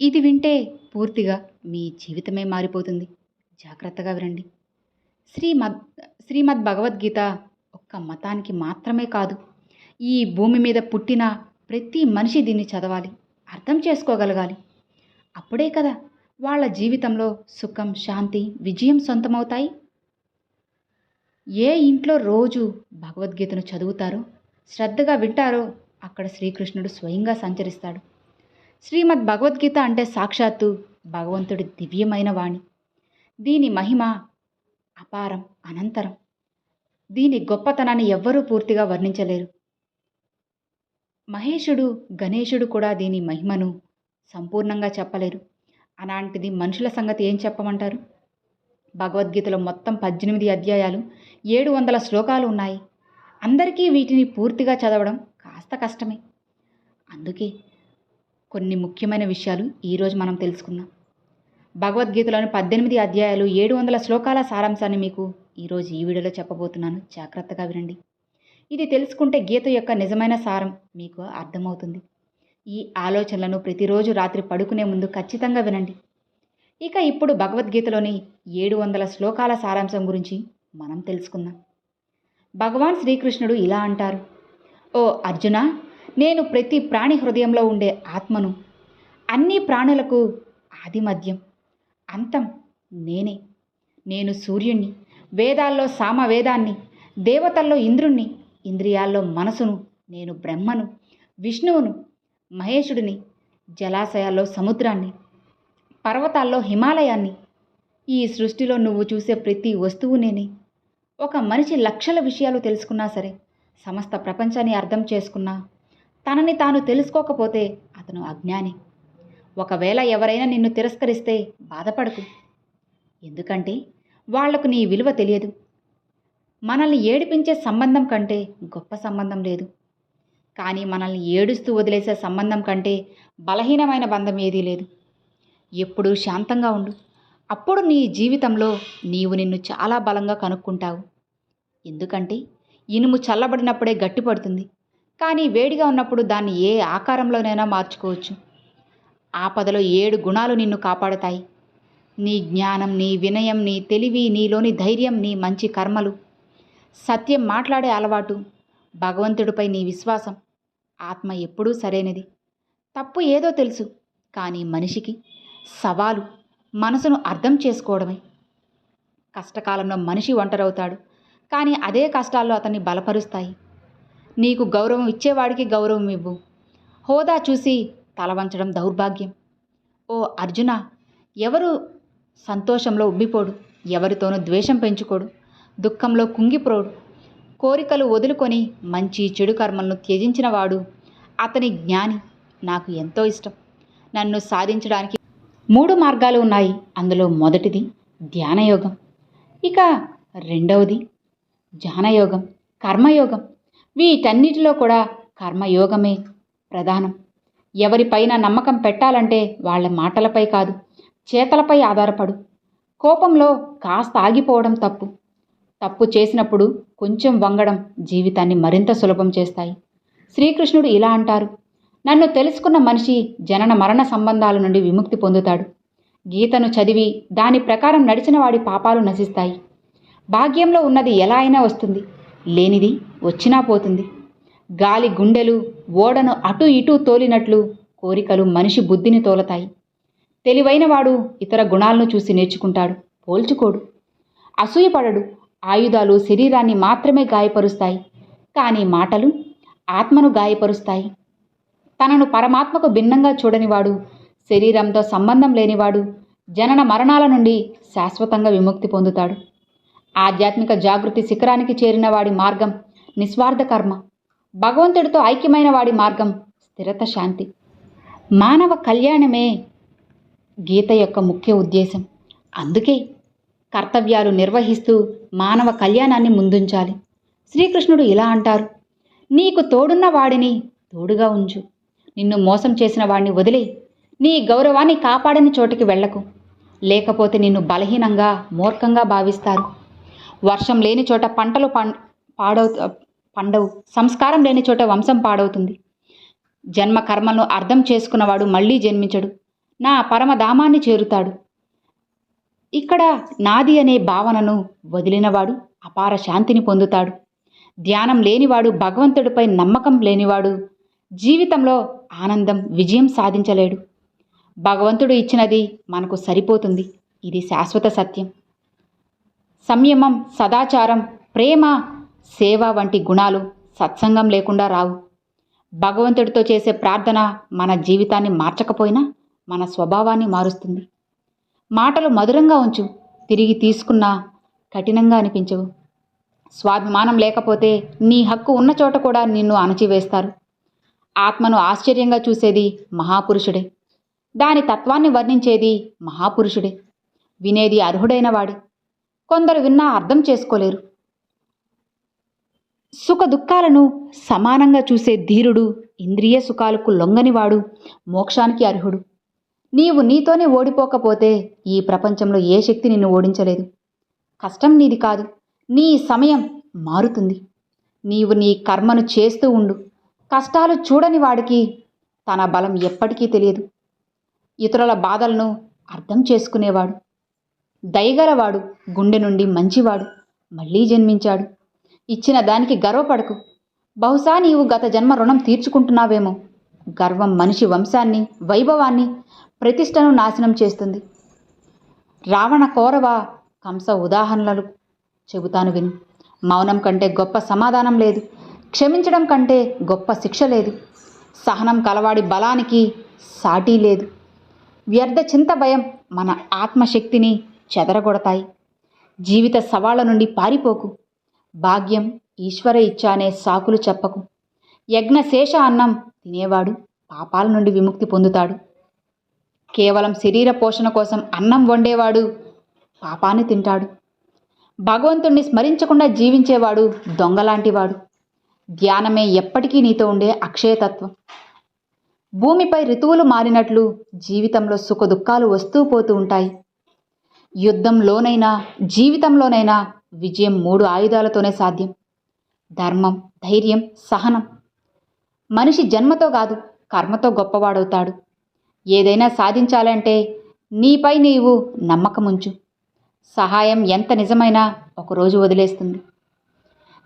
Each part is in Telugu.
ఇది వింటే పూర్తిగా మీ జీవితమే మారిపోతుంది. జాగ్రత్తగా వినండి. శ్రీమద్ శ్రీమద్ భగవద్గీత ఒక్క మతానికి మాత్రమే కాదు ఈ భూమి మీద పుట్టిన ప్రతి మనిషి దీన్ని చదవాలి అర్థం చేసుకోగలగాలి. అప్పుడే కదా వాళ్ళ జీవితంలో సుఖం శాంతి విజయం సొంతమవుతాయి. ఏ ఇంట్లో రోజు భగవద్గీతను చదువుతారో శ్రద్ధగా వింటారో అక్కడ శ్రీకృష్ణుడు స్వయంగా సంచరిస్తాడు. శ్రీమద్ భగవద్గీత అంటే సాక్షాత్తు భగవంతుడి దివ్యమైన వాణి. దీని మహిమ అపారం అనంతరం. దీని గొప్పతనాన్ని ఎవ్వరూ పూర్తిగా వర్ణించలేరు. మహేషుడు గణేశుడు కూడా దీని మహిమను సంపూర్ణంగా చెప్పలేరు. అలాంటిది మనుషుల సంగతి ఏం చెప్పమంటారు? భగవద్గీతలో మొత్తం పద్దెనిమిది అధ్యాయాలు ఏడు వందల శ్లోకాలు ఉన్నాయి. అందరికీ వీటిని పూర్తిగా చదవడం కాస్త కష్టమే. అందుకే కొన్ని ముఖ్యమైన విషయాలు ఈరోజు మనం తెలుసుకుందాం. భగవద్గీతలోని పద్దెనిమిది అధ్యాయాలు ఏడు వందల శ్లోకాల సారాంశాన్ని మీకు ఈరోజు ఈ వీడియోలో చెప్పబోతున్నాను. జాగ్రత్తగా వినండి. ఇది తెలుసుకుంటే గీత యొక్క నిజమైన సారం మీకు అర్థమవుతుంది. ఈ ఆలోచనలను ప్రతిరోజు రాత్రి పడుకునే ముందు ఖచ్చితంగా వినండి. ఇక ఇప్పుడు భగవద్గీతలోని ఏడు వందల శ్లోకాల సారాంశం గురించి మనం తెలుసుకుందాం. భగవాన్ శ్రీకృష్ణుడు ఇలా అంటారు. ఓ అర్జున నేను ప్రతి ప్రాణి హృదయంలో ఉండే ఆత్మను అన్ని ప్రాణులకు ఆదిమద్యం అంతం నేనే. నేను సూర్యుణ్ణి వేదాల్లో సామవేదాన్ని దేవతల్లో ఇంద్రుణ్ణి ఇంద్రియాల్లో మనసును నేను బ్రహ్మను విష్ణువును మహేషుడిని జలాశయాల్లో సముద్రాన్ని పర్వతాల్లో హిమాలయాన్ని ఈ సృష్టిలో నువ్వు చూసే ప్రతి వస్తువు నేనే. ఒక మనిషి లక్షల విషయాలు తెలుసుకున్నా సరే సమస్త ప్రపంచాన్ని అర్థం చేసుకున్నా తనని తాను తెలుసుకోకపోతే అతను అజ్ఞాని. ఒకవేళ ఎవరైనా నిన్ను తిరస్కరిస్తే బాధపడకు. ఎందుకంటే వాళ్ళకు నీ విలువ తెలియదు. మనల్ని ఏడిపించే సంబంధం కంటే గొప్ప సంబంధం లేదు. కానీ మనల్ని ఏడుస్తూ వదిలేసే సంబంధం కంటే బలహీనమైన బంధం ఏదీ లేదు. ఎప్పుడూ శాంతంగా ఉండు. అప్పుడు నీ జీవితంలో నీవు నిన్ను చాలా బలంగా కనుక్కుంటావు. ఎందుకంటే ఇనుము చల్లబడినప్పుడే గట్టిపడుతుంది. కానీ వేడిగా ఉన్నప్పుడు దాన్ని ఏ ఆకారంలోనైనా మార్చుకోవచ్చు. ఆపదలో ఏడు గుణాలు నిన్ను కాపాడతాయి. నీ జ్ఞానం నీ వినయం నీ తెలివి నీలోని ధైర్యం నీ మంచి కర్మలు. సత్యం మాట్లాడే అలవాటు భగవంతుడిపై నీ విశ్వాసం. ఆత్మ ఎప్పుడూ సరైనది. తప్పు ఏదో తెలుసు కానీ మనిషికి సవాలు మనసును అర్థం చేసుకోవడమే. కష్టకాలంలో మనిషి ఒంటరవుతాడు కానీ అదే కష్టాల్లో అతన్ని బలపరుస్తాయి. నీకు గౌరవం ఇచ్చేవాడికి గౌరవం ఇవ్వు. హోదా చూసి తల వంచడం దౌర్భాగ్యం. ఓ అర్జున ఎవరు సంతోషంలో ఉబ్బిపోడు? ఎవరితోనూ ద్వేషం పెంచుకోడు. దుఃఖంలో కుంగిపోడు. కోరికలు వదులుకొని మంచి చెడు కర్మలను త్యజించినవాడు అతని జ్ఞాని. నాకు ఎంతో ఇష్టం. నన్ను సాధించడానికి మూడు మార్గాలు ఉన్నాయి. అందులో మొదటిది ధ్యానయోగం. ఇక రెండవది ధ్యానయోగం కర్మయోగం. వీటన్నిటిలో కూడా కర్మయోగమే ప్రధానం. ఎవరిపైన నమ్మకం పెట్టాలంటే వాళ్ళ మాటలపై కాదు చేతలపై ఆధారపడు. కోపంలో కాస్త ఆగిపోవడం తప్పు. తప్పు చేసినప్పుడు కొంచెం వంగడం జీవితాన్ని మరింత సులభం చేస్తాయి. శ్రీకృష్ణుడు ఇలా అంటారు నన్ను తెలుసుకున్న మనిషి జనన మరణ సంబంధాల నుండి విముక్తి పొందుతాడు. గీతను చదివి దాని ప్రకారం నడిచిన వాడి పాపాలు నశిస్తాయి. భాగ్యంలో ఉన్నది ఎలా అయినా వస్తుంది. లేనిది వచ్చినా పోతుంది. గాలి గుండెలు ఓడను అటు ఇటు తోలినట్లు కోరికలు మనిషి బుద్ధిని తోలతాయి. తెలివైనవాడు ఇతర గుణాలను చూసి నేర్చుకుంటాడు. పోల్చుకోడు. అసూయపడడు. ఆయుధాలు శరీరాన్ని మాత్రమే గాయపరుస్తాయి. కానీ మాటలు ఆత్మను గాయపరుస్తాయి. తనను పరమాత్మకు భిన్నంగా చూడనివాడు శరీరంతో సంబంధం లేనివాడు జనన మరణాల నుండి శాశ్వతంగా విముక్తి పొందుతాడు. ఆధ్యాత్మిక జాగృతి శిఖరానికి చేరిన వాడి మార్గం నిస్వార్థ కర్మ. భగవంతుడితో ఐక్యమైన వాడి మార్గం స్థిరత శాంతి. మానవ కళ్యాణమే గీత యొక్క ముఖ్య ఉద్దేశం. అందుకే కర్తవ్యాలు నిర్వహిస్తూ మానవ కళ్యాణాన్ని ముందుంచాలి. శ్రీకృష్ణుడు ఇలా అంటారు. నీకు తోడున్న వాడిని తోడుగా ఉంచు. నిన్ను మోసం చేసిన వాడిని వదిలే. నీ గౌరవాన్ని కాపాడని చోటికి వెళ్ళకు. లేకపోతే నిన్ను బలహీనంగా మూర్ఖంగా భావిస్తారు. వర్షం లేని చోట పంటలు పం పాడవు పండవు. సంస్కారం లేని చోట వంశం పాడవుతుంది. జన్మ కర్మలను అర్థం చేసుకున్నవాడు మళ్ళీ జన్మించడు. నా పరమధామాన్ని చేరుతాడు. ఇక్కడ నాది అనే భావనను వదిలినవాడు అపార శాంతిని పొందుతాడు. ధ్యానం లేనివాడు భగవంతుడిపై నమ్మకం లేనివాడు జీవితంలో ఆనందం విజయం సాధించలేడు. భగవంతుడు ఇచ్చినది మనకు సరిపోతుంది. ఇది శాశ్వత సత్యం. సంయమం సదాచారం ప్రేమ సేవ వంటి గుణాలు సత్సంగం లేకుండా రావు. భగవంతుడితో చేసే ప్రార్థన మన జీవితాన్ని మార్చకపోయినా మన స్వభావాన్ని మారుస్తుంది. మాటలు మధురంగా ఉంచు తిరిగి తీసుకున్నా కఠినంగా అనిపించవు. స్వాభిమానం లేకపోతే నీ హక్కు ఉన్న చోట కూడా నిన్ను అణచివేస్తారు. ఆత్మను ఆశ్చర్యంగా చూసేది మహాపురుషుడే. దాని తత్వాన్ని వర్ణించేది మహాపురుషుడే. వినేది అర్హుడైన వాడే. కొందరు విన్నా అర్థం చేసుకోలేరు. సుఖ దుఃఖాలను సమానంగా చూసే ధీరుడు ఇంద్రియ సుఖాలకు లొంగనివాడు మోక్షానికి అర్హుడు. నీవు నీతోనే ఓడిపోకపోతే ఈ ప్రపంచంలో ఏ శక్తి నిన్ను ఓడించలేదు. కష్టం నీది కాదు నీ సమయం మారుతుంది. నీవు నీ కర్మను చేస్తూ ఉండు. కష్టాలు చూడని వాడికి తన బలం ఎప్పటికీ తెలియదు. ఇతరుల బాధలను అర్థం చేసుకునేవాడు. దయగలవాడు గుండె నుండి మంచివాడు మళ్ళీ జన్మించాడు. ఇచ్చిన దానికి గర్వపడకు. బహుశా నీవు గత జన్మ రుణం తీర్చుకుంటున్నావేమో. గర్వం మనిషి వంశాన్ని వైభవాన్ని ప్రతిష్టను నాశనం చేస్తుంది. రావణ కౌరవ కంస ఉదాహరణలు చెబుతాను విను. మౌనం కంటే గొప్ప సమాధానం లేదు. క్షమించడం కంటే గొప్ప శిక్ష లేదు. సహనం కలవాడి బలానికి సాటి లేదు. వ్యర్థ చింత భయం మన ఆత్మశక్తిని చెదరగొడతాయి. జీవిత సవాళ్ళ నుండి పారిపోకు. భాగ్యం ఈశ్వర ఇచ్చానే సాకులు చెప్పకు. యజ్ఞశేష అన్నం తినేవాడు పాపాల నుండి విముక్తి పొందుతాడు. కేవలం శరీర పోషణ కోసం అన్నం వండేవాడు పాపాన్ని తింటాడు. భగవంతుణ్ణి స్మరించకుండా జీవించేవాడు దొంగలాంటివాడు. ధ్యానమే ఎప్పటికీ నీతో ఉండే అక్షయతత్వం. భూమిపై ఋతువులు మారినట్లు జీవితంలో సుఖదుఖాలు వస్తూ పోతూ ఉంటాయి. యుద్ధంలోనైనా జీవితంలోనైనా విజయం మూడు ఆయుధాలతోనే సాధ్యం. ధర్మం ధైర్యం సహనం. మనిషి జన్మతో కాదు కర్మతో గొప్పవాడవుతాడు. ఏదైనా సాధించాలంటే నీపై నీవు నమ్మకముంచు. సహాయం ఎంత నిజమైనా ఒకరోజు వదిలేస్తుంది.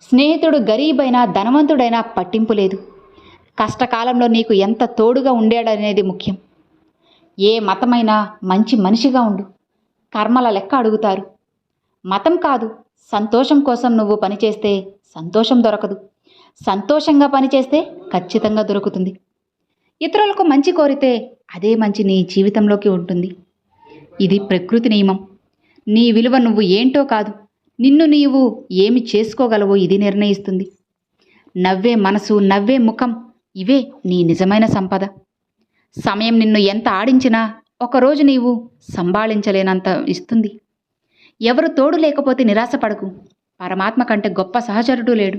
స్నేహితుడు గరీబైనా ధనవంతుడైనా పట్టింపు లేదు. కష్టకాలంలో నీకు ఎంత తోడుగా ఉండేడనేది ముఖ్యం. ఏ మతమైనా మంచి మనిషిగా ఉండు. కర్మల లెక్క అడుగుతారు. మతం కాదు సంతోషం కోసం నువ్వు పనిచేస్తే సంతోషం దొరకదు. సంతోషంగా పనిచేస్తే ఖచ్చితంగా దొరుకుతుంది. ఇతరులకు మంచి కోరితే అదే మంచి నీ జీవితంలోకి ఉంటుంది. ఇది ప్రకృతి నియమం. నీ విలువ నువ్వు ఏంటో కాదు నిన్ను నీవు ఏమి చేసుకోగలవో ఇది నిర్ణయిస్తుంది. నవ్వే మనసు నవ్వే ముఖం ఇవే నీ నిజమైన సంపద. సమయం నిన్ను ఎంత ఆడించినా ఒకరోజు నీవు సంభాళించలేనంత ఇస్తుంది. ఎవరు తోడు లేకపోతే నిరాశపడకు. పరమాత్మ కంటే గొప్ప సహచరుడు లేడు.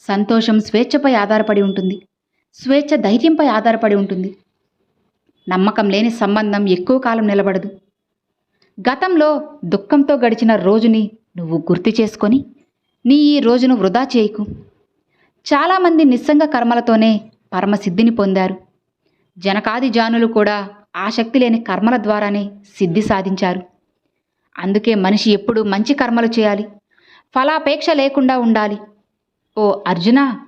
సంతోషం స్వేచ్ఛపై ఆధారపడి ఉంటుంది. స్వేచ్ఛ ధైర్యంపై ఆధారపడి ఉంటుంది. నమ్మకం లేని సంబంధం ఎక్కువ కాలం నిలబడదు. గతంలో దుఃఖంతో గడిచిన రోజుని నువ్వు గుర్తు చేసుకొని నీ ఈ రోజును వృధా చేయకు. చాలామంది నిస్సంగ కర్మలతోనే పరమసిద్ధిని పొందారు. జనకాది జానులు కూడా ఆసక్తి లేని కర్మల ద్వారానే సిద్ధి సాధించారు. అందుకే మనిషి ఎప్పుడూ మంచి కర్మలు చేయాలి. ఫలాపేక్ష లేకుండా ఉండాలి. ఓ అర్జున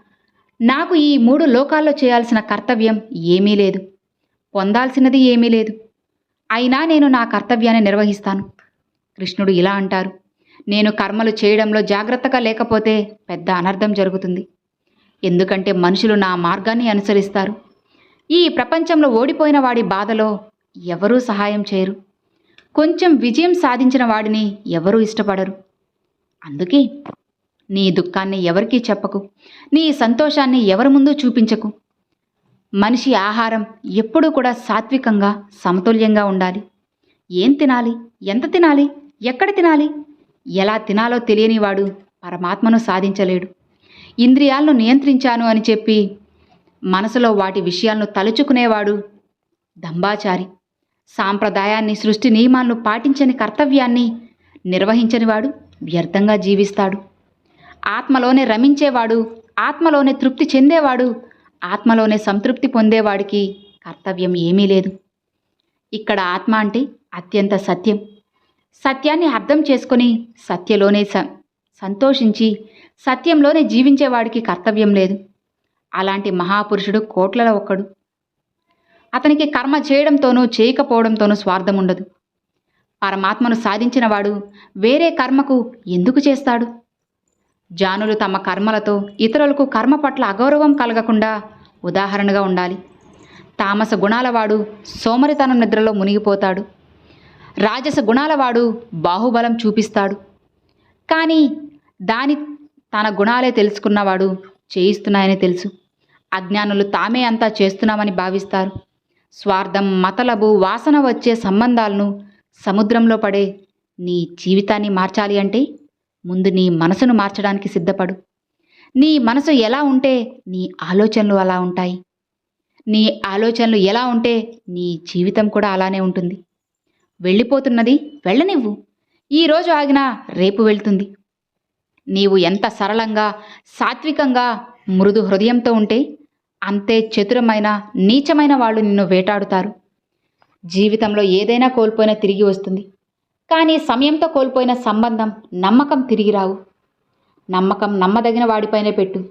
నాకు ఈ మూడు లోకాల్లో చేయాల్సిన కర్తవ్యం ఏమీ లేదు. పొందాల్సినది ఏమీ లేదు. అయినా నేను నా కర్తవ్యాన్ని నిర్వహిస్తాను. కృష్ణుడు ఇలా అంటారు. నేను కర్మలు చేయడంలో జాగ్రత్తగా లేకపోతే పెద్ద అనర్థం జరుగుతుంది. ఎందుకంటే మనుషులు నా మార్గాన్ని అనుసరిస్తారు. ఈ ప్రపంచంలో ఓడిపోయిన వాడి బాధలో ఎవరూ సహాయం చేయరు. కొంచెం విజయం సాధించిన వాడిని ఎవరూ ఇష్టపడరు. అందుకే నీ దుఃఖాన్ని ఎవరికీ చెప్పకు. నీ సంతోషాన్ని ఎవరి ముందు చూపించకు. మనిషి ఆహారం ఎప్పుడూ కూడా సాత్వికంగా సమతుల్యంగా ఉండాలి. ఏం తినాలి? ఎంత తినాలి? ఎక్కడ తినాలి? ఎలా తినాలో తెలియనివాడు పరమాత్మను సాధించలేడు. ఇంద్రియాలను నియంత్రించాను అని చెప్పి మనసులో వాటి విషయాలను తలుచుకునేవాడు దంబాచారి సాంప్రదాయాన్ని సృష్టి నియమాలను పాటించని కర్తవ్యాన్ని నిర్వహించనివాడు వ్యర్థంగా జీవిస్తాడు. ఆత్మలోనే రమించేవాడు ఆత్మలోనే తృప్తి చెందేవాడు ఆత్మలోనే సంతృప్తి పొందేవాడికి కర్తవ్యం ఏమీ లేదు. ఇక్కడ ఆత్మ అంటే అత్యంత సత్యం. సత్యాన్ని అర్థం చేసుకొని సత్యలోనే స సంతోషించి సత్యంలోనే జీవించేవాడికి కర్తవ్యం లేదు. అలాంటి మహాపురుషుడు కోట్లలో ఒక్కడు. అతనికి కర్మ చేయడంతోనూ చేయకపోవడంతోనూ స్వార్థం ఉండదు. పరమాత్మను సాధించినవాడు వేరే కర్మకు ఎందుకు చేస్తాడు? జానులు తమ కర్మలతో ఇతరులకు కర్మ పట్ల అగౌరవం కలగకుండా ఉదాహరణగా ఉండాలి. తామస గుణాలవాడు సోమరితనం నిద్రలో మునిగిపోతాడు. రాజస గుణాలవాడు బాహుబలం చూపిస్తాడు. కానీ దాని తన గుణాలే తెలుసుకున్నవాడు చేయిస్తున్నాయని తెలుసు. అజ్ఞానులు తామే అంతా చేస్తున్నామని భావిస్తారు. స్వార్థం మతలబు వాసన వచ్చే సంబంధాలను సముద్రంలో పడే నీ జీవితాన్ని మార్చాలి అంటే ముందు నీ మనసును మార్చడానికి సిద్ధపడు. నీ మనసు ఎలా ఉంటే నీ ఆలోచనలు అలా ఉంటాయి. నీ ఆలోచనలు ఎలా ఉంటే నీ జీవితం కూడా అలానే ఉంటుంది. వెళ్ళిపోతున్నది వెళ్ళనివ్వు. ఈరోజు ఆగినా రేపు వెళ్తుంది. నీవు ఎంత సరళంగా సాత్వికంగా మృదు హృదయంతో ఉంటే అంతే చతురమైన నీచమైన వాళ్ళు నిన్ను వేటాడుతారు. జీవితంలో ఏదైనా కోల్పోయినా తిరిగి వస్తుంది. కానీ సమయంతో కోల్పోయిన సంబంధం నమ్మకం తిరిగి రావు. నమ్మకం నమ్మదగిన వాడిపైనే పెట్టు.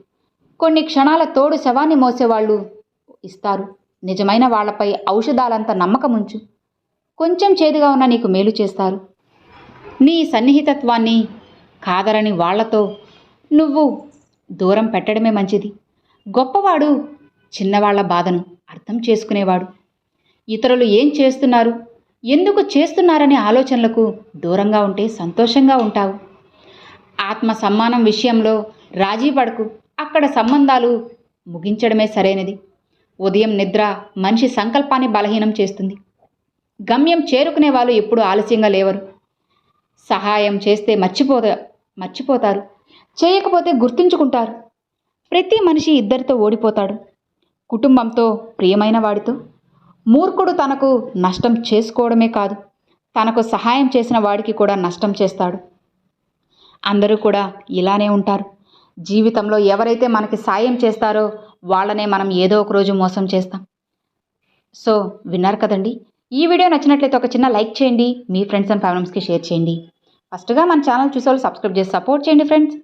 కొన్ని క్షణాల తోడు శవాన్ని మోసేవాళ్ళు ఇస్తారు. నిజమైన వాళ్ళపై ఔషధాలంత నమ్మకం ఉంచు కొంచెం చేదుగా ఉన్న నీకు మేలు చేస్తారు. నీ సన్నిహితత్వాన్ని కాదరని వాళ్ళతో నువ్వు దూరం పెట్టడమే మంచిది. గొప్పవాడు చిన్నవాళ్ళ బాధను అర్థం చేసుకునేవాడు. ఇతరులు ఏం చేస్తున్నారు? ఎందుకు చేస్తున్నారనే ఆలోచనలకు దూరంగా ఉంటే సంతోషంగా ఉంటావు. ఆత్మ సమ్మానం విషయంలో రాజీ పడకు. అక్కడ సంబంధాలు ముగించడమే సరైనది. ఉదయం నిద్ర మనిషి సంకల్పాన్ని బలహీనం చేస్తుంది. గమ్యం చేరుకునే వాళ్ళు ఎప్పుడూ ఆలస్యంగా లేవరు. సహాయం చేస్తే మర్చిపోతా మర్చిపోతారు. చేయకపోతే గుర్తుంచుకుంటారు. ప్రతి మనిషి ఇద్దరితో ఓడిపోతాడు. కుటుంబంతో ప్రియమైన వాడితో. మూర్ఖుడు తనకు నష్టం చేసుకోవడమే కాదు తనకు సహాయం చేసిన వాడికి కూడా నష్టం చేస్తాడు. అందరూ కూడా ఇలానే ఉంటారు. జీవితంలో ఎవరైతే మనకి సాయం చేస్తారో వాళ్ళనే మనం ఏదో ఒక రోజు మోసం చేస్తాం. సో విన్నారు కదండి? ఈ వీడియో నచ్చినట్లయితే ఒక చిన్న లైక్ చేయండి మీ ఫ్రెండ్స్ అండ్ ఫ్యామిలీస్కి షేర్ చేయండి. ఫస్ట్గా మన ఛానల్ చూసేవాళ్ళు సబ్స్క్రైబ్ చేసి సపోర్ట్ చేయండి ఫ్రెండ్స్.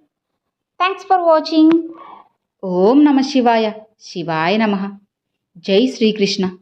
Thanks for watching. ఓం నమ శివాయ. శివాయ నమ. జై శ్రీకృష్ణ.